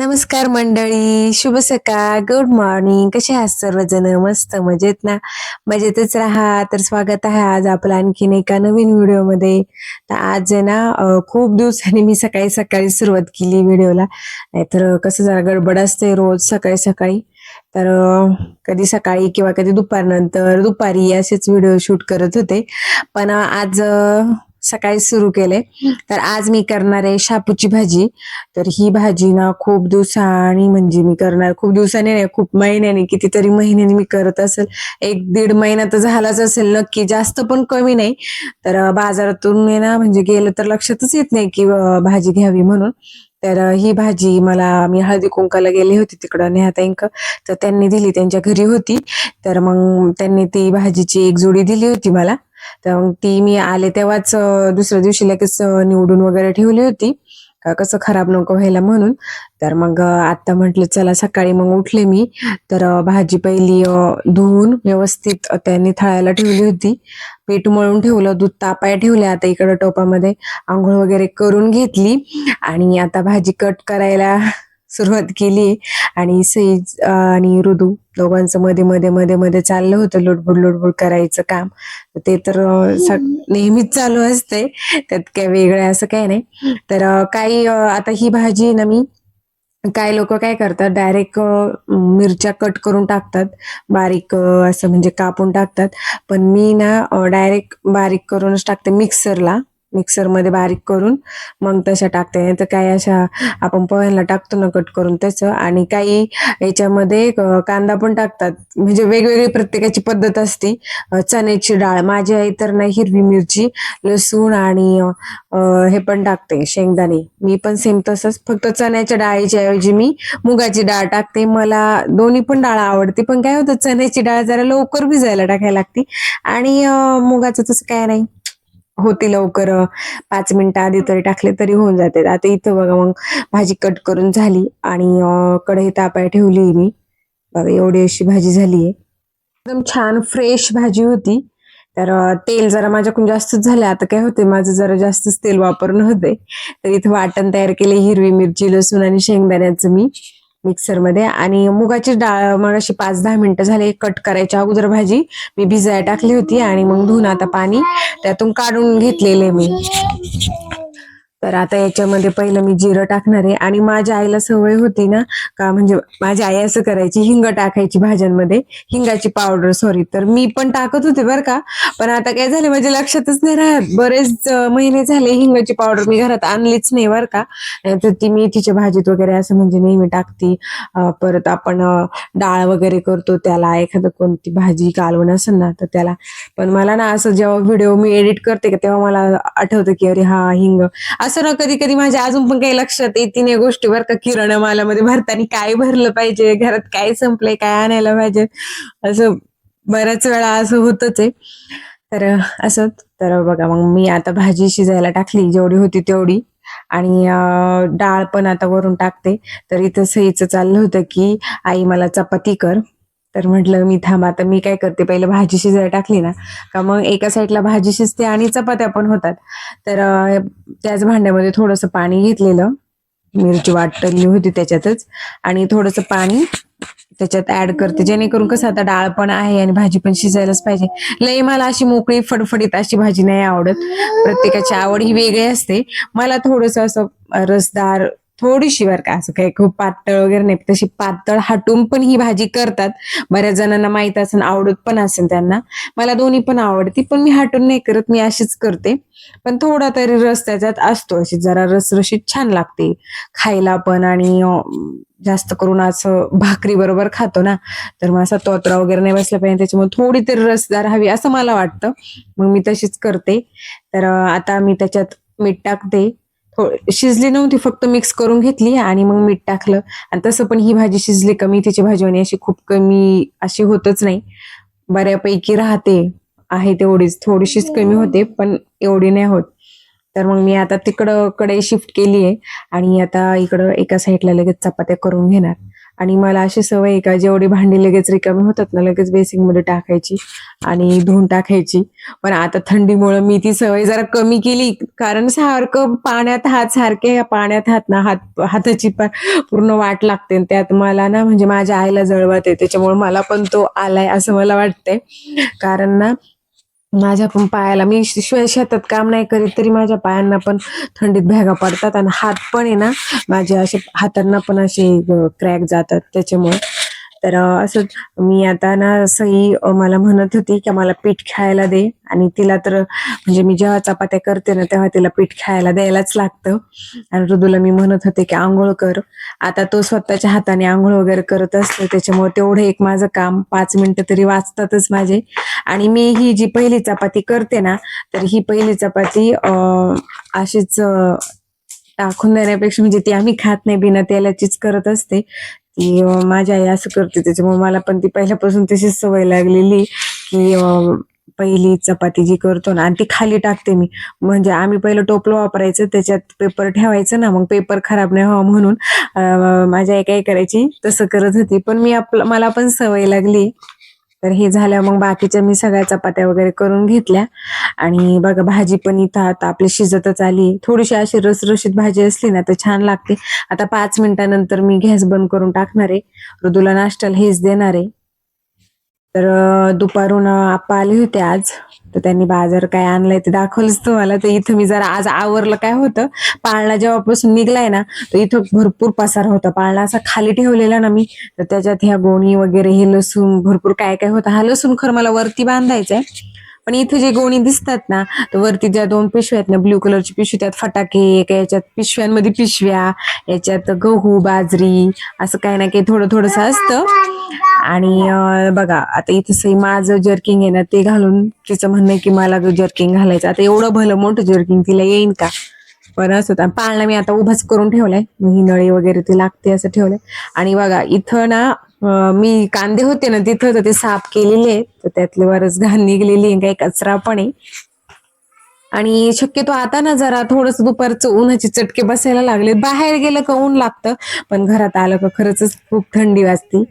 नमस्कार मंडळी शुभ सकाळ गुड मॉर्निंग कसे आहात सर्वजण? मस्त मजेत ना? मजेतच राहा. तर स्वागत आहे आज आपला आणखीन एका नवीन व्हिडिओमध्ये. तर आज आहे ना खूप दिवसांनी मी सकाळी सकाळी सुरुवात केली व्हिडिओला. नाहीतर कसं जरा गडबड असते रोज सकाळी सकाळी. तर कधी सकाळी किंवा कधी दुपारनंतर दुपारी असेच व्हिडिओ शूट करत होते. पण आज सकाळी सुरू केले. तर आज मी करणार आहे शापूची भाजी. तर ही भाजी ना खूप दिवसांनी म्हणजे मी करणार. खूप दिवसांनी नाही खूप महिन्यानी कितीतरी महिन्यानी मी करत असेल. एक दीड महिना तर झालाच असेल नक्की. जास्त पण कमी नाही. तर बाजारातून ना म्हणजे गेलं तर लक्षातच येत नाही की भाजी घ्यावी म्हणून. तर ही भाजी मला मी हळदी कुंकाला गेली होती तिकडं नेहाताईंक तर त्यांनी दिली त्यांच्या घरी होती. तर मग त्यांनी ती भाजीची एक जोडी दिली होती मला. तर ती मी आले तेव्हाच दुसऱ्या दिवशी लगेच निवडून वगैरे ठेवली होती. का कसं खराब नको व्हायला म्हणून. तर मग आता म्हटलं चला सकाळी मग उठले मी. तर भाजी पहिली धुवून व्यवस्थित त्यांनी थळायला ठेवली होती. पीठ मळून ठेवलं दूध तापाय ठेवले आता इकडं टोपामध्ये. आंघोळ वगैरे करून घेतली. आणि आता भाजी कट करायला सुरुवात केली आणि सईज आणि ऋदू दोघांचं मध्ये मध्ये मध्ये मध्ये चाललं होतं लुडबुड लुडबुड करायचं काम. ते तर नेहमीच चालू असते. त्यात काय वेगळं असं काही नाही. तर काही आता ही भाजी ना मी काही लोक काय करतात डायरेक्ट मिरच्या कट करून टाकतात. बारीक असं म्हणजे कापून टाकतात. पण मी ना डायरेक्ट बारीक करूनच टाकते मिक्सरला मिक्सरमध्ये बारीक करून मग तशा टाकते. नाही तर काही अशा आपण पोह्यांना टाकतो ना कट करून त्याचं आणि काही याच्यामध्ये कांदा पण टाकतात. म्हणजे वेगवेगळी प्रत्येकाची पद्धत असते. चण्याची डाळ. माझी आई तर नाही हिरवी मिरची लसूण आणि हे पण टाकते शेंगदाणे. मी पण सेम तसंच. फक्त चण्याच्या डाळीच्या ऐवजी मी मुगाची डाळ टाकते. मला दोन्ही पण डाळ आवडते. पण काय होतं चण्याची डाळ जरा लवकर भिजायला टाकायला लागते. आणि मुगाचं तसं काय नाही. होती लवकर पाच मिनिटं आधी तरी टाकले तरी होऊन जाते. आता इथं बघा मग भाजी कट करून झाली आणि कढई तापाय ठेवली मी. बघा एवढी अशी भाजी झाली आहे एकदम छान फ्रेश भाजी होती. तर तेल जरा माझ्याकडून जास्तच झालं आता काय होते माझं जरा जास्तच तेल वापरणं होते तर इथं वाटण तयार केले हिरवी मिरची लसूण आणि शेंगदाण्याचं मी. मिक्सरमध्ये. आणि मुगाची डाळ मग अशी पाच दहा मिनिटं झाले कट करायच्या अगोदर भाजी. मी भिजायला टाकली होती आणि मग धुवून आता पाणी त्यातून काढून घेतलेले मी. तर आता याच्यामध्ये पहिलं मी जिरं टाकणार आहे. आणि माझ्या आईला सवय होती ना का म्हणजे माझी आई असं करायची हिंग टाकायची भाज्यांमध्ये. हिंगाची पावडर सॉरी तर मी पण टाकत होते बरं का. पण आता काय झाले म्हणजे माझ्या लक्षातच नाही राहत. बरेच महिने झाले हिंगाची पावडर मी घरात आणलीच नाही बरं का. तर ती मेथीच्या भाजीत वगैरे असं म्हणजे नेहमी टाकती. परत आपण डाळ वगैरे करतो त्याला. एखादं कोणती भाजी कालवण असेल ना तर त्याला. पण मला ना असं जेव्हा व्हिडिओ मी एडिट करते का तेव्हा मला आठवतं की अरे हा हिंग. असं ना कधी कधी माझ्या अजून पण काही लक्षात येते नाही गोष्टी बर का. किराणा मालामध्ये भरताना काय भरलं पाहिजे घरात काय संपलंय काय आणायला पाहिजे. असं बऱ्याच वेळा असं होतच आहे. तर असं. तर बघा मग मी आता भाजी शिजायला टाकली जेवढी होती तेवढी. आणि डाळ पण आता वरून टाकते. तर इथं सईचं चाललं होतं की आई मला चपाती कर. तर म्हटलं मी थांब आता मी काय करते? पहिले भाजी शिजायला टाकली ना का मग एका साईडला भाजी शिजते आणि चपात्या पण होतात. तर त्याच भांड्यामध्ये थोडंसं पाणी घेतलेलं मिरची वाटली होती त्याच्यातच आणि थोडंसं पाणी त्याच्यात ऍड करते. जेणेकरून कसं आता डाळ पण आहे आणि भाजी पण शिजायलाच पाहिजे. लई मला अशी मोकळी फडफडीत अशी भाजी नाही आवडत. प्रत्येकाची आवड ही वेगळी असते. मला थोडस असं रसदार थोडीशी बर का असं काही खूप पातळ वगैरे नाही तशी पातळ हाटून पण ही भाजी करतात. बऱ्याच जणांना माहीत असेल आवडत पण असेल त्यांना. मला दोन्ही पण आवडती पण मी हाटून नाही करत मी अशीच करते. पण थोडा तरी रस त्याच्यात असतो अशी जरा रसरशीत छान लागते. खायला पण आणि जास्त करून असं भाकरी बरोबर खातो ना तर मग असा तोतरा वगैरे नाही बसला पाहिजे त्याच्यामुळे थोडी तरी रसदार हवी असं मला वाटतं. मग मी तशीच करते. तर आता मी त्याच्यात मीठ टाकते. शिजली नव्हती फक्त मिक्स करून घेतली आणि मग मीठ टाकलं. आणि तसं पण ही भाजी शिजली कमी तिची भाजी आणि अशी खूप कमी अशी होतच नाही. बऱ्यापैकी राहते आहे तेवढीच. थोडीशीच कमी होते पण एवढी नाही होत. तर मग मी आता तिकडं कडे शिफ्ट केली आहे आणि आता इकडं एका साईडला लगेच चपात्या करून घेणार. आणि मला अशी सवय आहे का जेवढी भांडी लगेच रिकामी होतात ना लगेच बेसिंगमध्ये टाकायची आणि धुवून टाकायची. पण आता थंडीमुळे मी ती सवय जरा कमी केली कारण सारखं पाण्यात हात सारखे पाण्यात हात ना हात हाताची पण पूर्ण वाट लागते. आणि त्यात मला ना म्हणजे माझ्या आईला जळवत आहे त्याच्यामुळे मला पण तो आलाय असं मला वाटतंय. कारण ना माझ्या पण पायाला मी शिवाय शेतात काम नाही करीत तरी माझ्या पायांना पण थंडीत भेगा पडतात आणि हात पण आहे ना माझ्या असे हातांना पण असे क्रॅक जातात त्याच्यामुळे. तर असं मी आता ना सई मला म्हणत होती की मला पीठ खायला दे आणि तिला तर म्हणजे मी जेव्हा चपात्या करते ना तेव्हा तिला पीठ खायला द्यायलाच लागतं. आणि ऋदूला मी म्हणत होते की आंघोळ कर. आता तो स्वतःच्या हाताने आंघोळ वगैरे करत असतो त्याच्यामुळे तेवढं एक माझं काम पाच मिनिटं तरी वाचतातच माझे. आणि मी ही जी पहिली चपाती करते ना तर ही पहिली चपाती अशीच टाकून देण्यापेक्षा म्हणजे ती आम्ही खात नाही बिना तेलाचीच करत असते. की माझी आई असं करते त्याच्यामुळे मला पण ती पहिल्यापासून तशीच सवय लागलेली की पहिली चपाती जी करतो ना आणि ती खाली टाकते मी. म्हणजे आम्ही पहिलं टोपलं वापरायचं त्याच्यात पेपर ठेवायचं ना मग पेपर खराब नाही व्हावा म्हणून माझ्या माझी आई काय करायची तसं करत होती. पण मी आपलं मला पण सवय लागली. तर हे झालं मग बाकीच्या मी सगळ्या चपात्या वगैरे करून घेतल्या. आणि बघा भाजी पण इथं आता आपली शिजतच आली. थोडीशी अशी रसरशीत भाजी असली ना तर छान लागते. आता पाच मिनिटानंतर मी गॅस बंद करून टाकणार आहे. ऋदूला नाश्त्याला हेच देणार आहे. तर दुपारून आप्पा आले होते आज. तर त्यांनी बाजार काय आणलाय ते दाखवलंच तुम्हाला. तर इथं मी जरा आज आवरलं. काय होतं? पाळणा जेव्हापासून निघलाय ना तर इथं भरपूर पसार होता. पाळणा असा खाली ठेवलेला ना मी तर त्याच्यात ह्या गोणी वगैरे हे लसूण भरपूर काय काय होतं? हा लसूण खरं मला वरती बांधायचा आहे पण इथे जे गोणी दिसतात ना तर वरती ज्या दोन पिशव्या आहेत ना ब्ल्यू कलरची पिशवी त्यात फटाके एका याच्यात पिशव्यांमध्ये पिशव्या याच्यात गहू बाजरी असं काही ना काही थोडं थोडस असतं. आणि बघा आता इथे माझं जर्किंग आहे ना ते घालून तिचं म्हणणं आहे की मला जर्किंग घालायचं आता एवढं भलं मोठं जर्किंग तिला येईन का? पण असं होतं. पाळणा मी आता उभाच करून ठेवलाय. मी नळी वगैरे ती लागते असं ठेवलंय. आणि बघा इथं ना मी कांदे होते ना तिथं तर ते साफ केलेले आहेत. तर त्यातले बरंच घाण निघलेली आहे काही कचरा पण आहे. आणि शक्यतो आता ना जरा थोडस दुपारचं उन्हाचे चटके बसायला लागले बाहेर गेलं का ऊन लागतं पण घरात आलं का खरंच खूप थंडी वाजते.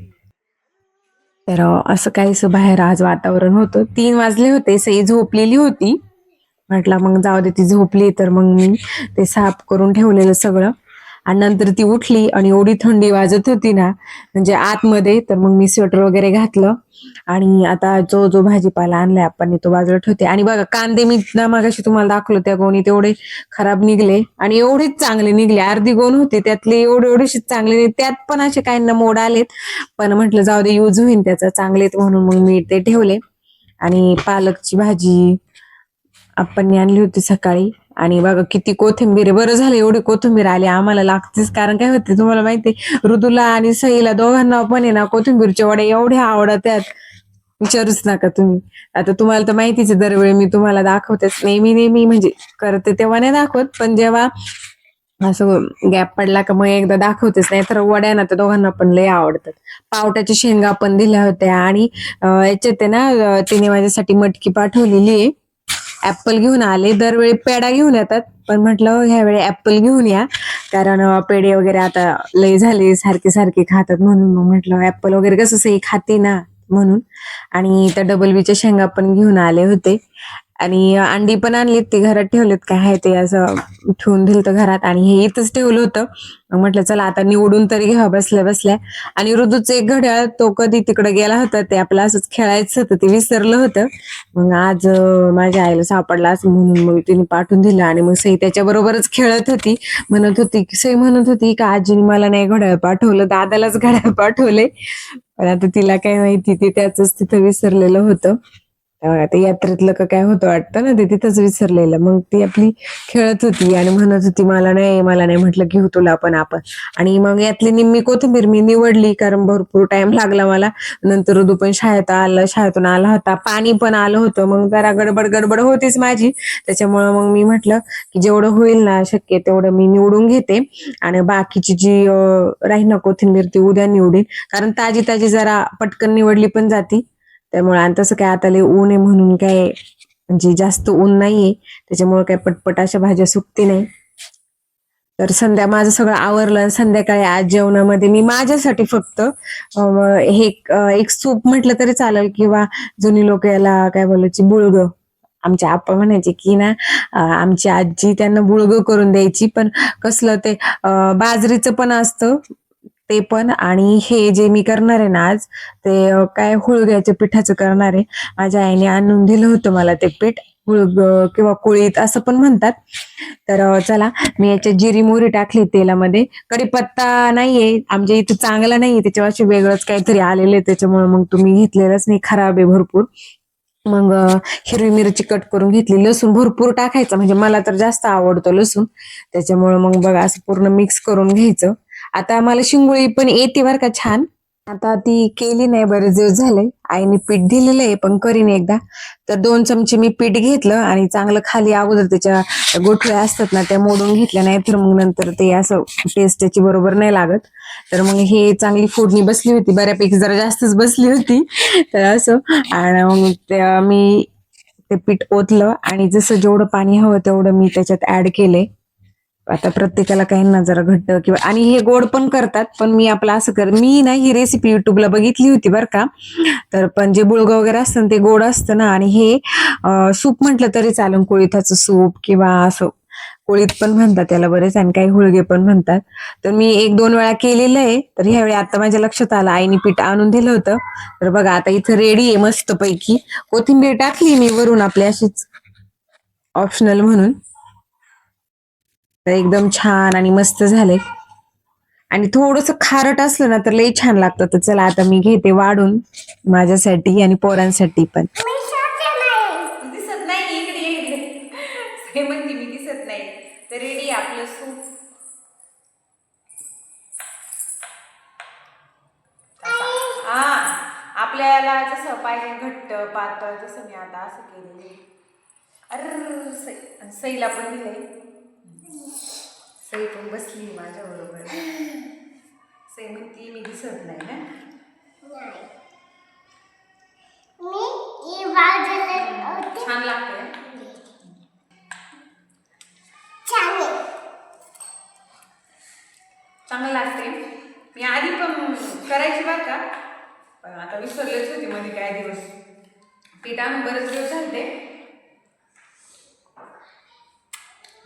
तर असं काहीसं बाहेर आज वातावरण होतं. तीन वाजले होते सई झोपलेली होती. म्हटलं मग जाऊ दे ती झोपली तर मग मी ते साफ करून ठेवलेलं सगळं. आणि नंतर ती उठली आणि एवढी थंडी वाजत होती ना म्हणजे आतमध्ये तर मग मी स्वेटर वगैरे घातलं. आणि आता जो जो भाजीपाला आणलाय आपण तो बाजूला ठेवते. आणि बघा कांदे मी ना मागाशी तुम्हाला दाखवलं त्या गोणी तेवढे खराब निघले. आणि एवढेच चांगले निघले. अर्धी गोण होते त्यातले एवढे एवढेच चांगले त्यात पण असे काही ना मोड आलेत. पण म्हटलं जाऊ दे यूज होईल त्याचा. चांगलेत म्हणून मग मी ते ठेवले. आणि पालकची भाजी आपण आणली होती सकाळी. आणि बघा किती कोथिंबीर बरं झालं एवढी कोथिंबीर आली आम्हाला लागतेच. कारण काय होते तुम्हाला माहिती ऋतूला आणि सईला दोघांना पण आहे ना कोथिंबीरच्या वड्या एवढ्या आवडत्यात. विचारूच नका तुम्ही. आता तुम्हाला तर माहितीच आहे दरवेळी मी तुम्हाला दाखवतेच. नेहमी नेहमी म्हणजे करते तेव्हा नाही दाखवत पण जेव्हा असं गॅप पडला का मग एकदा दाखवतेच. नाही तर वड्या ना तर दोघांना पण लय आवडतात. पावट्याच्या शेंगा पण दिल्या होत्या आणि याच्यात आहे ना तिने माझ्यासाठी मटकी पाठवलेली आहे. ऍपल घेऊन आले दरवेळी पेडा घेऊन येतात. पण म्हटलं हो, ह्यावेळी ऍपल घेऊन या. कारण पेढे वगैरे आता लय झाले सारखे सारखे खातात म्हणून. मग म्हटलं ऍपल वगैरे कसं सही खाते ना? म्हणून. आणि त्या डबल बीच्या शेंगा पण घेऊन आले होते. आणि अंडी पण आणलीत ते घरात ठेवलेत काय आहे ते असं ठेवून दिलं होतं घरात आणि हे इथंच ठेवलं होतं. म्हटलं चला आता निवडून तरी घ्या बसल्या बसल्या. आणि ऋतूचं एक घड्याळ तो कधी तिकडे गेला होता ते आपलं असंच खेळायचं होतं ते विसरलं होतं. मग आज माझ्या आईला सापडला असं म्हणून मग तिने पाठवून दिलं आणि मग सई त्याच्या बरोबरच खेळत होती. म्हणत होती सई म्हणत होती का आजीने मला नाही घड्याळ पाठवलं दादालाच घड्याळ पाठवले पण आता तिला काय माहिती ते त्याच तिथं विसरलेलं होतं. त्यामुळे आता यात्रेतलं का काय होतं वाटतं ना ते तिथंच विसरलेलं. मग ती आपली खेळत होती आणि म्हणत होती मला नाही मला नाही. म्हटलं घेऊ हो, तुला पण आपण. आणि मग यातली निम्मी कोथिंबीर मी निवडली कारण भरपूर टाइम लागला मला. नंतर ऋतू पण शाळेत आला शाळेतून आला होता. पाणी पण आलं होतं. मग जरा गडबड गडबड होतीच माझी. त्याच्यामुळं मग मी म्हटलं की जेवढं होईल ना शक्य तेवढं मी निवडून घेते. आणि बाकीची जी राही राहील ना कोथिंबीर ती उद्या निवडीन. कारण ताजी ताजी जरा पटकन निवडली पण जाती. त्यामुळे आणि तसं काय आता लय ऊन आहे म्हणून काय म्हणजे जास्त ऊन नाहीये. त्याच्यामुळे काय पटपट अशा भाज्या सुकते नाही. तर संध्या माझं सगळं आवरलं संध्याकाळी आज जेवणामध्ये मी माझ्यासाठी फक्त हे एक- सूप म्हटलं तरी चालेल किंवा जुनी लोक याला काय बोलायची बुळग. आमच्या आप्पा म्हणायचे की ना आमची आजी त्यांना बुळग करून द्यायची पण कसलं ते बाजरीचं पण असतं. ते पण. आणि हे जे मी करणार आहे ना आज ते काय हुळग्याच्या पिठाचं करणार आहे. माझ्या आईने आणून दिलं होतं मला ते पीठ हुळग किंवा कुळीत असं पण म्हणतात. तर चला मी याच्यात जिरी मोहरी टाकली तेलामध्ये. कढीपत्ता नाहीये आमच्या इथे चांगला नाहीये त्याच्यावर वेगळंच काहीतरी आलेलं आहे त्याच्यामुळे मग तुम्ही घेतलेलंच नाही खराब आहे भरपूर. मग हिरवी मिरची कट करून घेतली लसूण भरपूर टाकायचं म्हणजे मला तर जास्त आवडतो लसूण. त्याच्यामुळे मग बघा असं पूर्ण मिक्स करून घ्यायचं. आता मला शिंगोळी पण येते बरं का छान. आता ती केली नाही बरेच दिवस झाले आईने पीठ दिलेलं आहे पण करीन एकदा. तर दोन चमचे मी पीठ घेतलं आणि चांगलं खाली अगोदर त्याच्या गोठल्या असतात ना त्या मोडून घेतल्या नाही तर मग नंतर ते असं टेस्ट त्याची बरोबर नाही लागत. तर मग हे चांगली फोडणी बसली होती बऱ्यापैकी जरा जास्तच बसली होती. तर असं आणि मग त्या मी ते पीठ ओतलं आणि जसं जेवढं पाणी हवं तेवढं मी त्याच्यात ऍड केलंय. आता प्रत्येकाला काही ना जरा घट्ट किंवा आणि हे गोड पण करतात पण मी आपलं असं कर मी ना ही रेसिपी युट्यूबला बघितली होती बरं का. तर पण जे बुळगं वगैरे असतं ना ते गोड असतं ना आणि हे सूप म्हटलं तरी चालून कोळीथाचं सूप किंवा असं. कोळीत पण म्हणतात त्याला बरेच आणि काही हुळगे पण म्हणतात. तर मी एक दोन वेळा केलेलं आहे तर ह्यावेळी आता माझ्या लक्षात आलं आईने पीठ आणून दिलं होतं. तर बघा आता इथं रेडी आहे मस्त पैकी कोथिंबीर टाकली मी वरून आपली अशीच ऑप्शनल म्हणून. एकदम छान आणि मस्त झाले आणि थोडस खारट असलं ना तर लई छान लागतं. तर चला आता मी घेते वाढून माझ्यासाठी आणि पोरांसाठी पण. दिसत नाही इकडे म्हणते मी दिसत नाही. तर रेडी आपलं सूप हा आपल्याला जसं पाहिजे घट्ट पातळ जसं मी आता असं केलेलं अर सई सईला पण दिलंय. सई पण बसली माझ्या बरोबर सई म्हणती मी दिसत नाही ना. छान लागतंय छान चांगलं. लागते. मी आधी पण करायची बरं का. पण आता विसरलेच होते मध्ये काय दिवस. पीठ आणून बरेच दिवस झाले.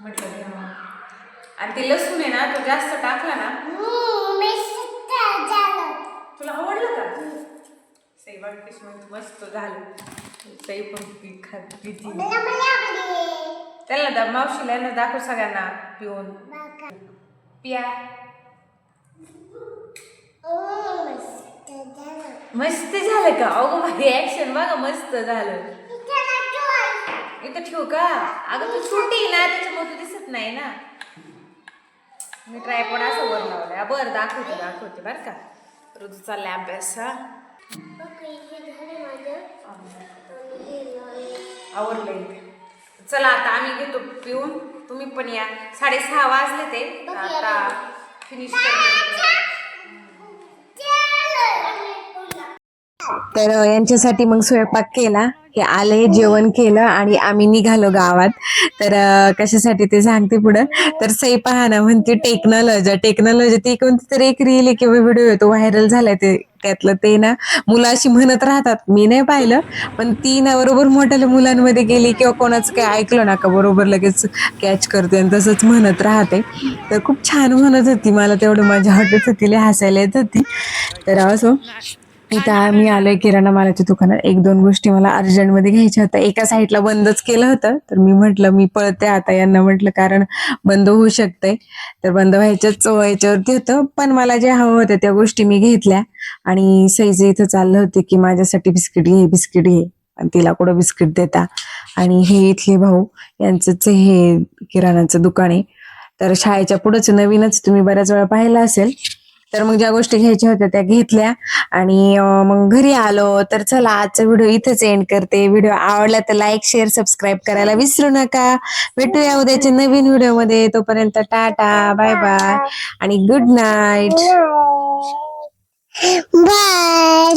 म्हटलं घ्यावं. आणि ते लसूण आहे ना तो जास्त टाकला ना. झालं. तुला आवडलं का? सई वाटतेस मग मस्त झालं. सई पण पीठ खात त्याला दा मावशीला यांना दाखव सगळ्यांना पिऊन. पिया. मस्त झालं. का? अगो माझी ऍक्शन बघा मस्त झालं. इथं ठेवू का? अगं तू छोटी ना त्याच्यामुळे तू दिसत नाही ना. मी ट्रायपॉड असं वर लावलाय. बरं दाखवते दाखवते बरं का? रोज चाललाय अभ्यास. आवडलं चला आता आम्ही घेतो पिऊन. तुम्ही पण या. साडेसहा वाजले ते. आता. फिनिश करते. तर यांच्यासाठी मग स्वयंपाक केला. हे आले जेवण केलं आणि आम्ही निघालो गावात. तर कशासाठी ते सांगते पुढं. तर सई पहा म्हणते टेक्नॉलॉजी टेक्नॉलॉजी ती कोणती तरी एक रील किंवा व्हिडिओ येतो व्हायरल झालाय ते त्यातलं ते ना मुलं अशी म्हणत राहतात. मी नाही पाहिलं पण ती ना बरोबर मोठ्या मुलांमध्ये गेली किंवा कोणाचं काय ऐकलं ना का बरोबर लगेच कॅच करते आणि तसंच म्हणत राहते. तर खूप छान म्हणत होती मला तेवढं माझ्या हटत होती हसायला येत होती. तर असो इथं आम्ही आलोय किराणा मालाच्या दुकानात. एक दोन गोष्टी मला अर्जंटमध्ये घ्यायच्या होत्या. एका साईडला बंदच केलं होतं. तर मी म्हटलं मी पळते आता. यांना म्हटलं कारण बंद होऊ शकतंय. तर बंद व्हायच्याच याच्यावरती होतं. पण मला जे हवं होतं त्या गोष्टी मी घेतल्या. आणि सईचे इथं चाललं होते की माझ्यासाठी बिस्किट घे बिस्किट घे. आणि तिला कुठं बिस्किट देता? आणि हे इथले भाऊ यांचंच हे किराणाचं दुकान आहे. तर शाळेच्या पुढंच नवीनच तुम्ही बऱ्याच वेळा पाहिलं असेल. तर मग ज्या गोष्टी घ्यायच्या होत्या त्या घेतल्या. आणि मग घरी आलो तर चला आजचा व्हिडिओ इथेच एंड करते. व्हिडिओ आवडला तर लाईक शेअर सबस्क्राईब करायला विसरू नका. भेटूया उद्याच्या नवीन व्हिडिओमध्ये तोपर्यंत टाटा. बाय बाय आणि गुड नाईट बाय